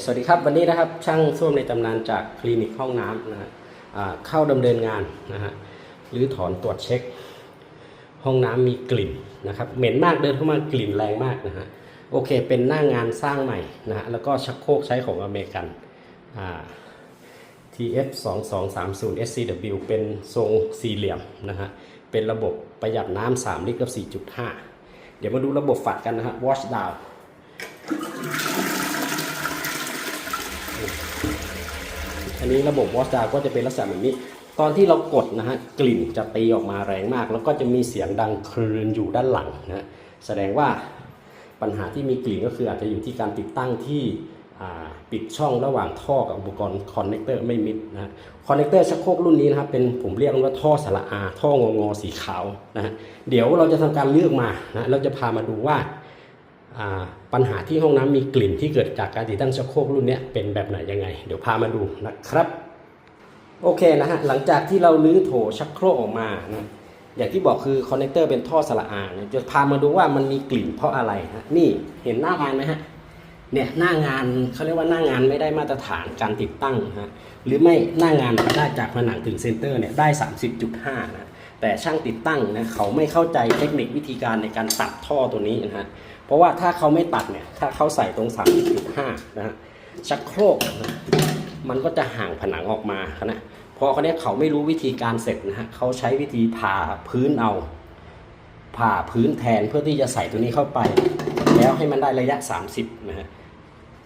สวัสดีครับวันนี้นะครับช่างส้วมในตำนานจากคลินิกห้องน้ำนะฮะเข้าดำเนินงานนะฮะหรือถอนตรวจเช็ค ห้องน้ำมีกลิ่นนะครับเหม็นมากเดินเข้ามากลิ่นแรงมากนะฮะโอเคเป็นหน้างานสร้างใหม่นะฮะแล้วก็ชักโครกใช้ของอเมริกันอ่า TF 2 2 3 0 SCW เป็นทรงสี่เหลี่ยมนะฮะเป็นระบบประหยัดน้ำ3ลิตรกับ4.5 เดี๋ยวมาดูระบบฝัดกันนะฮะ wash down อันนี้ระบบวอชดาวก็จะเป็นลักษณะแบบนี้ ตอนที่เรากดนะฮะกลิ่นจะตีออกมาแรงมาก แล้วก็จะมีเสียงดังครืนอยู่ด้านหลังนะฮะแสดงว่าปัญหาที่มีกลิ่นก็คืออาจจะอยู่ที่การติดตั้งที่ปิดช่องระหว่างท่อกับอุปกรณ์คอนเนคเตอร์ไม่มิดนะคอนเนคเตอร์ชักโครกรุ่นนี้นะครับเป็นผมเรียกว่าท่อสระอาท่องงอสีขาวนะฮะเดี๋ยวเราจะทำการเลือกมานะเราจะพามาดูว่า ปัญหาที่ห้องน้ำมีกลิ่นที่เกิดจากการติดตั้งชักโครกรุ่นนี้เป็นแบบไหนยังไง เดี๋ยวพามาดูนะครับ โอเคนะฮะหลังจากที่เราลื้อโถชักโครกออกมานะอย่างที่บอกคือคอนเนคเตอร์เป็นท่อสระอานะจะพามาดูว่ามันมีกลิ่นเพราะอะไรฮะนี่เห็นหน้างานไหมฮะเนี่ยหน้างานเขาเรียกว่าหน้างานไม่ได้มาตรฐานการติดตั้งนะฮะหรือไม่หน้างานได้จากผนังถึงเซนเตอร์เนี่ยได้ 30.5นะแต่ช่างติดตั้งนะเขาไม่เข้าใจเทคนิควิธีการในการตัดท่อตัวนี้นะฮะ ราะว่าถ้าเขาไม่ตัดเนี่ย ถ้าเขาใส่ตรง 3.5 นะฮะชักโครกมันก็จะห่างผนังออกมานะพอเขาเนี้ยเขาไม่รู้วิธีการเสร็จนะฮะเขาใช้วิธีผ่าพื้นเอาผ่าพื้นแทนเพื่อที่จะใส่ตัวนี้เข้าไป แล้วให้มันได้ระยะ 30 นะฮะ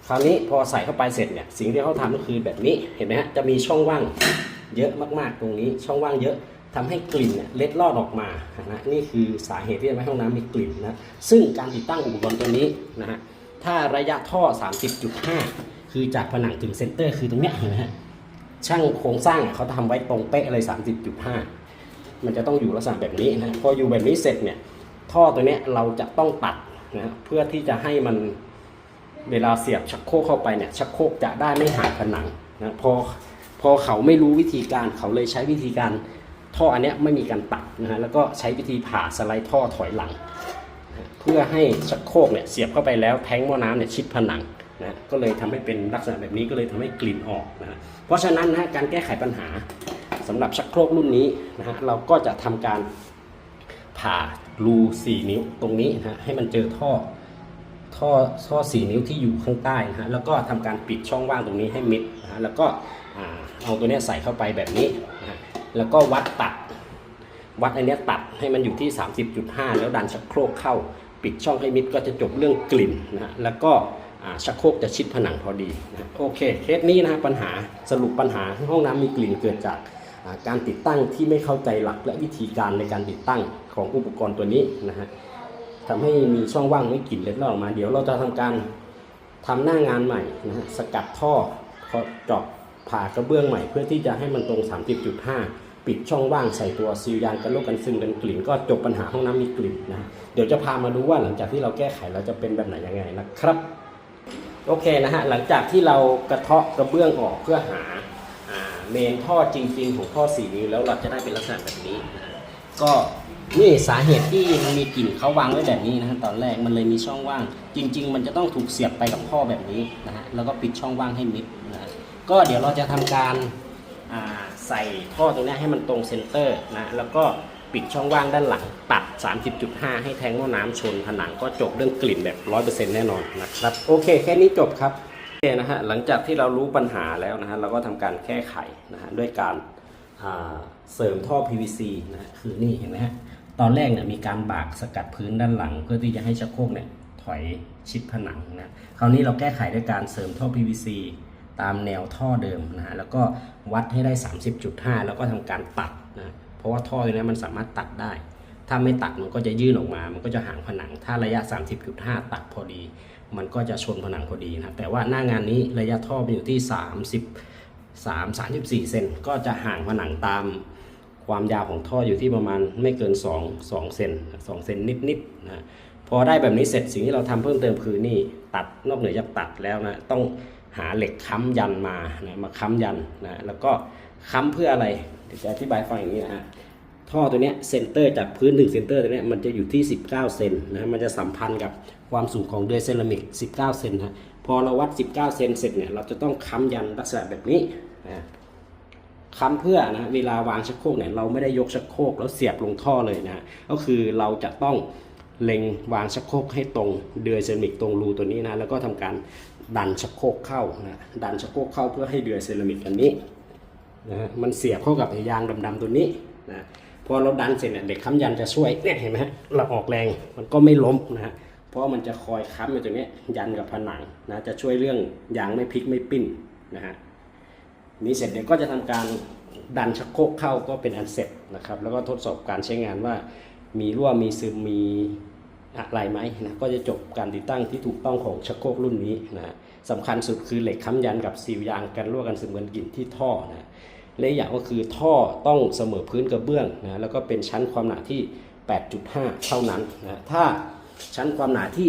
คราวนี้พอใส่เข้าไปเสร็จเนี่ยสิ่งที่เขาทำก็คือแบบนี้เห็นไหมฮะจะมีช่องว่างเยอะมากๆตรงนี้ช่องว่างเยอะ ทำให้กลิ่นเนี่ยเล็ดลอดออกมานะนี่คือสาเหตุที่ทำให้ห้องน้ำมีกลิ่นนะซึ่งการติดตั้งอุปกรณ์ตัวนี้นะฮะถ้าระยะท่อ 30.5 คือจากผนังถึงเซนเตอร์คือตรงเนี้ยเห็นไหมฮะช่างโครงสร้างเขาทำไว้ตรงเป๊ะเลย 30.5 มันจะต้องอยู่ลักษณะแบบนี้นะพออยู่แบบนี้เสร็จเนี่ยท่อตัวเนี้ยเราจะต้องตัดนะเพื่อที่จะให้มันเวลาเสียบชักโครกเข้าไปเนี่ยชักโครกจะได้ไม่ห่างผนังนะพอพอเขาไม่รู้วิธีการเขาเลยใช้วิธีการ ท่ออันเนี้ยไม่มีการตัดนะฮะแล้วก็ใช้วิธีผ่าสไลด์ท่อถอยหลัง เพื่อให้ชักโครกเนี่ยเสียบเข้าไปแล้วแทงหม้อน้ำเนี่ยชิดผนังนะก็เลยทำให้เป็นลักษณะแบบนี้ก็เลยทำให้กลิ่นออกนะเพราะฉะนั้นนะการแก้ไขปัญหาสำหรับชักโครกรุ่นนี้นะฮะเราก็จะทำการผ่ารู4 นิ้วตรงนี้นะให้มันเจอท่อท่อท่อ4นิ้วที่อยู่ข้างใต้นะฮะแล้วก็ทำการปิดช่องว่างตรงนี้ให้มิดนะฮะแล้วก็เอาตัวเนี้ยใส่เข้าไปแบบนี้นะฮะ แล้วก็วัดตัด วัดอันนี้ตัดให้มันอยู่ที่ 30.5 แล้วดันชักโครกเข้า ปิดช่องให้มิดก็จะจบเรื่องกลิ่นนะฮะแล้วก็ชักโครกจะชิดผนังพอดีนะโอเคเคสนี้นะฮะปัญหาสรุปปัญหาห้องน้ำมีกลิ่นเกิดจากการติดตั้งที่ไม่เข้าใจหลักและวิธีการในการติดตั้งของอุปกรณ์ตัวนี้นะฮะทำให้มีช่องว่างไม่กลิ่นเล็ดลอดออกมา เดี๋ยวเราจะทำการทำหน้างานใหม่นะฮะสกัดท่อเจาะผ่ากระเบื้องใหม่ เพื่อที่จะให้มันตรง 30.5 ปิดช่องว่างใส่ตัวซีลยางกันโรคกันซึมกันกลิ่น ก็จบปัญหาห้องน้ำมีกลิ่นนะเดี๋ยวจะพามาดูว่าหลังจากที่เราแก้ไขเราจะเป็นแบบไหนยังไงนะครับโอเคนะฮะหลังจากที่เรากระเทาะกระเบื้องออกเพื่อหาเมนท่อจริง ๆ ของท่อสีนิ้วแล้วเราจะได้เป็นลักษณะแบบนี้นะก็นี่สาเหตุที่มันมีกลิ่นเขาวางไว้แบบนี้นะฮะตอนแรกมันเลยมีช่องว่าง จริง ๆ มันจะต้องถูกเสียบไปกับท่อแบบนี้นะฮะแล้วก็ปิดช่องว่างให้มิดนะก็เดี๋ยวเราจะทำการอ่า ใส่ท่อตรงนี้ให้มันตรงเซนเตอร์นะแล้วก็ปิดช่องว่างด้านหลัง ตัด 30.5 ให้แทงหม้อน้ำชนผนังก็จบเรื่องกลิ่นแบบ 100%แน่นอนนะครับ โอเค แค่นี้จบครับโอเคนะฮะหลังจากที่เรารู้ปัญหาแล้วนะฮะเราก็ทำการแก้ไขนะฮะด้วยการเสริมท่อ PVC นะฮะคือนี่เห็นไหมฮะตอนแรกเนี่ยมีการบากสกัดพื้นด้านหลัง เพื่อที่จะให้ชักโครกเนี่ยถอยชิดผนังนะคราวนี้เราแก้ไขด้วยการเสริมท่อ PVC ตามแนวท่อเดิมนะฮะแล้วก็วัดให้ได้ 30.5 แล้วก็ทำการตัดนะเพราะว่าท่อตัวนี้มันสามารถตัดได้ ถ้าไม่ตัดมันก็จะยื่นออกมา มันก็จะห่างผนัง ถ้าระยะ 30.5 ตัดพอดี มันก็จะชนผนังพอดีนะแต่ว่าหน้างานนี้ระยะท่อมันอยู่ที่ 30 3 34 เซนก็จะห่างผนังตามความยาวของท่ออยู่ที่ประมาณไม่เกิน 2 2เซน2เซนนิดๆนะพอได้แบบนี้เสร็จสิ่งที่เราทำเพิ่มเติมคือนี่ตัดนอกเหนือจากตัดแล้วนะต้อง หาเหล็กค้ำยันมานะมาค้ำยันนะแล้วก็ค้ำเพื่ออะไรเดี๋ยวจะอธิบายฟังอย่างนี้นะฮะท่อตัวนี้เซนเตอร์จากพื้นถึงเซนเตอร์ตัวนี้มันจะอยู่ที่ 19 เซนนะมันจะสัมพันธ์กับความสูงของเดือยเซรามิก 19 เซนนะพอเราวัด 19 เซนเสร็จเนี่ยเราจะต้องค้ำยันลักษณะแบบนี้นะค้ำเพื่อนะเวลาวางชักโครกเนี่ยเราไม่ได้ยกชักโครกแล้วเสียบลงท่อเลยนะก็คือเราจะต้องเล็งวางชักโครกให้ตรงเดือยเซรามิกตรงรูตัวนี้นะแล้วก็ทำการ ดันชักโครกเข้านะดันชักโครกเข้าเพื่อให้เดือยเซรามิกอันนี้นะฮะมันเสียบเข้ากับไอ้ยางดำๆตัวนี้นะพอเราดันเสร็จเนี่ยเด็กค้ำยันจะช่วยเนี่ยเห็นไหมฮะเราออกแรงมันก็ไม่ล้มนะฮะเพราะมันจะคอยค้ำอยู่ตรงนี้ยันกับผนังนะจะช่วยเรื่องยางไม่พลิกไม่ปิ้นนะฮะนี้เสร็จเดี๋ยวก็จะทำการดันชักโครกเข้าก็เป็นอันเสร็จนะครับแล้วก็ทดสอบการใช้งานว่ามีรั่วมีซึมมี อะไรไหมนะก็จะจบการติดตั้งที่ถูกต้องของชักโครกรุ่นนี้นะสำคัญสุดคือเหล็กค้ำยันกับซีลยางกันรั่วกันซึมกันกลิ่นที่ท่อนะและอย่างก็คือท่อต้องเสมอพื้นกระเบื้องนะแล้วก็เป็นชั้นความหนาที่ 8.5 เท่านั้นนะถ้าชั้นความหนาที่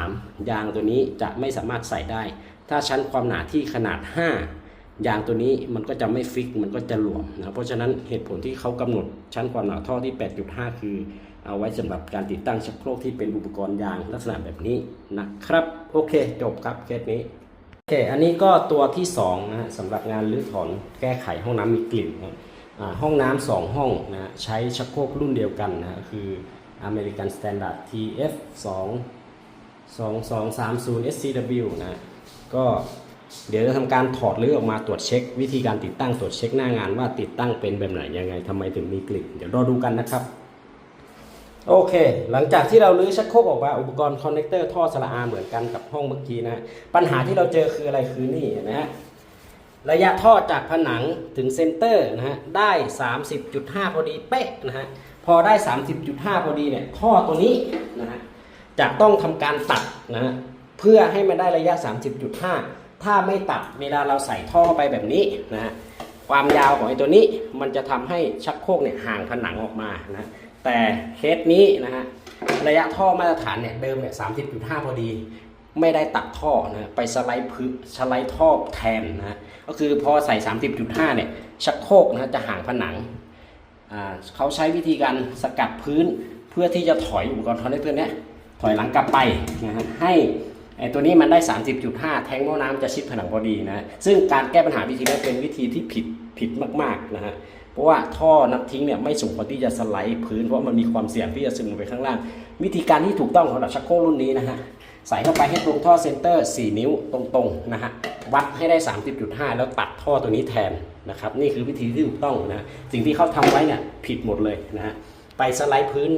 13 ยางตัวนี้จะไม่สามารถใส่ได้ ถ้าชั้นความหนาที่ขนาด 5 ยางตัวนี้มันก็จะไม่ฟิกมันก็จะหลวมนะเพราะฉะนั้นเหตุผลที่เขากำหนดชั้นความหนาท่อที่ 8.5 คือ เอาไว้สำหรับการติดตั้งชักโครกที่เป็นอุปกรณ์ยางลักษณะแบบนี้นะครับ โอเค จบครับเคสนี้โอเค อันนี้ก็ตัวที่2นะฮะสำหรับงานรื้อถอนแก้ไขห้องน้ำมีกลิ่นนะห้องน้ำสองห้องนะใช้ชักโครกรุ่นเดียวกันนะคือ American Standard TF 2 2230 SCW นะก็ เดี๋ยวจะทำการถอดรื้อออกมาตรวจเช็ค วิธีการติดตั้งตรวจเช็คหน้างานว่าติดตั้งเป็นแบบไหนยังไงทำไมถึงมีกลิ่นเดี๋ยวรอดูกันนะครับ โอเค หลังจากที่เราลื้อชักโครกออกมาอุปกรณ์คอนเนคเตอร์ท่อสละอาเหมือนกันกับห้องเมื่อกี้นะปัญหาที่เราเจอคืออะไรคือนี่เห็นะฮะระยะท่อจากผนังถึงเซนเตอร์นะฮะได้ 30.5 พอดีเป๊ะนะฮะพอได้ 30.5 พอดีเนี่ยท่อตัวนี้นะฮะจะต้องทำการตัดนะฮะเพื่อให้มันได้ระยะ 30.5 ถ้าไม่ตัดเวลาเราใส่ท่อไปแบบนี้นะฮะความยาวของไอ้ตัวนี้มันจะทำให้ชักโครกเนี่ยห่างผนังออกมานะแต่เคสนี้นะฮะระยะท่อมาตรฐานเนี่ยเดิมเนี่ย30.5พอดี ไม่ได้ตัดท่อนะไปสไลด์พื้นสไลด์ท่อแทนนะก็คือพอใส่ 30.5เนี่ยชักโครกนะจะห่างผนังอ่าเขาใช้วิธีการสกัดพื้นเพื่อที่จะถอยอุปกรณ์คอนเนคเตอร์เนี้ยถอยหลังกลับไปนะฮะให้ ไอตัวนี้มันได้ 30.5 แทงหม้น้ำจะชิดผนังพอดีนะ ซึ่งการแก้ปัญหาวิธีนี้เป็นวิธีที่ผิดผิดมากๆนะฮะ เพราะว่าท่อน้ำทิ้งเนี่ยไม่สมควรที่จะสไลด์พื้น เพราะมันมีความเสี่ยงที่จะซึมลงไปข้างล่าง วิธีการที่ถูกต้องสำหรับชักโครกรุ่นนี้นะฮะ ใส่เข้าไปให้ตรงท่อเซนเตอร์ 4 นิ้วตรงๆนะฮะ วัดให้ได้ 30.5 แล้วตัดท่อตัวนี้แทนนะครับ นี่คือวิธีที่ถูกต้องนะ สิ่งที่เขาทำไว้เนี่ยผิดหมดเลยนะฮะ ไปสไลด์พื้น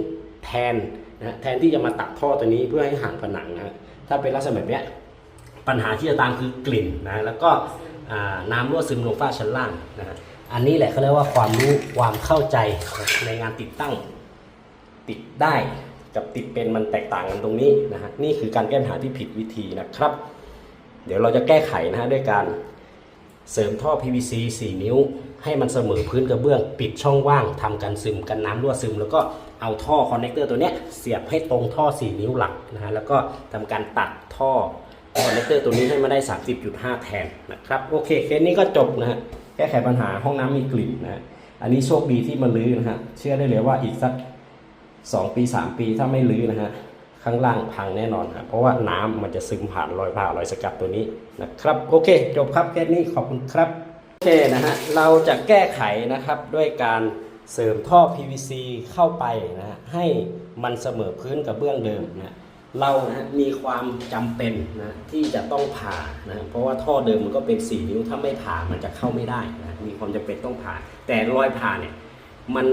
แทนนะฮะแทนที่จะมาตัดท่อตัวนี้เพื่อให้ห่างผนังนะฮะ ถ้าเป็นลักษณะแบบนี้ปัญหาที่จะตามคือกลิ่นนะแล้วก็น้ำรั่วซึมลงฝ้าชั้นล่างนะฮะอันนี้แหละเขาเรียกว่าความรู้ความเข้าใจในงานติดตั้งติดได้กับติดเป็นมันแตกต่างกันตรงนี้นะฮะนี่คือการแก้ปัญหาที่ผิดวิธีนะครับ เดี๋ยวเราจะแก้ไขนะฮะด้วยการ เสริมท่อ PVC 4 นิ้ว ให้มันเสมอพื้นกระเบื้อง ปิดช่องว่างทำกันซึมกันน้ำรั่วซึม แล้วก็เอาท่อคอนเนคเตอร์ตัวเนี้ยเสียบให้ตรงท่อ 4 นิ้วหลักนะฮะแล้วก็ทำการตัดท่อคอนเนคเตอร์ตัวนี้ให้มาได้ 30.5 แทนนะครับโอเคเคสนี้ก็จบนะฮะแก้ไขปัญหาห้องน้ำมีกลิ่นนะฮะอันนี้โชคดีที่มันลื้อนะฮะเชื่อได้เลยว่าอีกสักสองปีสามปีถ้าไม่ลื้อนะฮะ ข้างล่างพังแน่นอนครับเพราะว่าน้ำมันจะซึมผ่านรอยผ่ารอยสกัดตัวนี้นะครับ โอเค จบครับแค่นี้ขอบคุณครับ โอเคนะฮะเราจะแก้ไขนะครับด้วยการเสริมท่อ PVC เข้าไปนะฮะให้มันเสมอพื้นกับเบื้องเดิมนะเรานะมีความจำเป็นนะที่จะต้องผ่านะเพราะว่าท่อเดิมมันก็เป็น 4 นิ้วถ้าไม่ผ่ามันจะเข้าไม่ได้นะมีความจำเป็นต้องผ่า แต่รอยผ่าเนี่ยมัน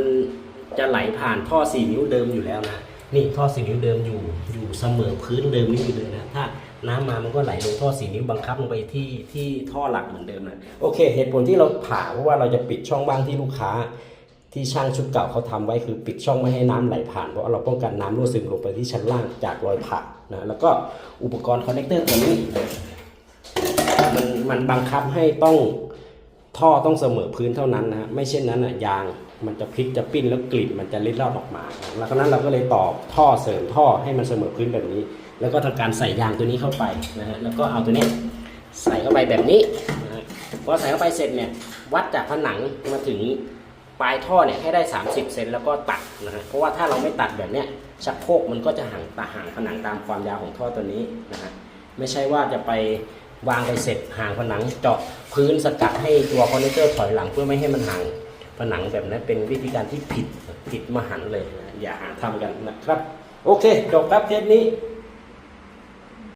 จะไหลผ่านท่อสี่นิ้วเดิมอยู่แล้วนะ นี่ท่อสี่นิ้วเดิมอยู่อยู่เสมอพื้นเดิมนี่อยู่เลยนะถ้าน้ำมามันก็ไหลลงท่อสี่นิ้วบังคับลงไปที่ที่ท่อหลักเหมือนเดิมนะโอเค เหตุผลที่เราผ่าเพราะว่าเราจะปิดช่องว่างที่ลูกค้า ที่ช่างชุดเก่าเขาทำไว้คือปิดช่องไม่ให้น้ำไหลผ่านเพราะว่าเราป้องกันน้ำรั่วซึมลงไปที่ชั้นล่างจากรอยผ่านะแล้วก็อุปกรณ์คอนเนคเตอร์ตัวนี้มันมันบังคับให้ต้อง ท่อต้องเสมอพื้นเท่านั้นนะไม่เช่นนั้นอะยางมันจะพลิกจะปิ้นแล้วกลิ่นมันจะเล็ดลอดออกมาแล้วก็นั้นเราก็เลยต่อท่อเสริมท่อให้มันเสมอพื้นแบบนี้ แล้วก็ทำการใส่ยางตัวนี้เข้าไปนะฮะแล้วก็เอาตัวนี้ใส่เข้าไปแบบนี้นะพอใส่เข้าไปเสร็จเนี่ยวัดจากผนังมาถึงปลายท่อเนี่ยให้ได้ 30 เซนแล้วก็ตัดนะฮะเพราะว่าถ้าเราไม่ตัดแบบเนี้ยชักโครกมันก็จะห่างตาห่างผนังตามความยาวของท่อตัวนี้นะฮะไม่ใช่ว่าจะไป วางไปเสร็จห่างผนังเจาะพื้นสกัดให้ตัวคอนเนคเตอร์ถอยหลังเพื่อไม่ให้มันห่างผนังแบบนั้นเป็นวิธีการที่ผิดผิดมหันเลย อย่าหาทำกันนะครับ โอเคจบครับเทปนี้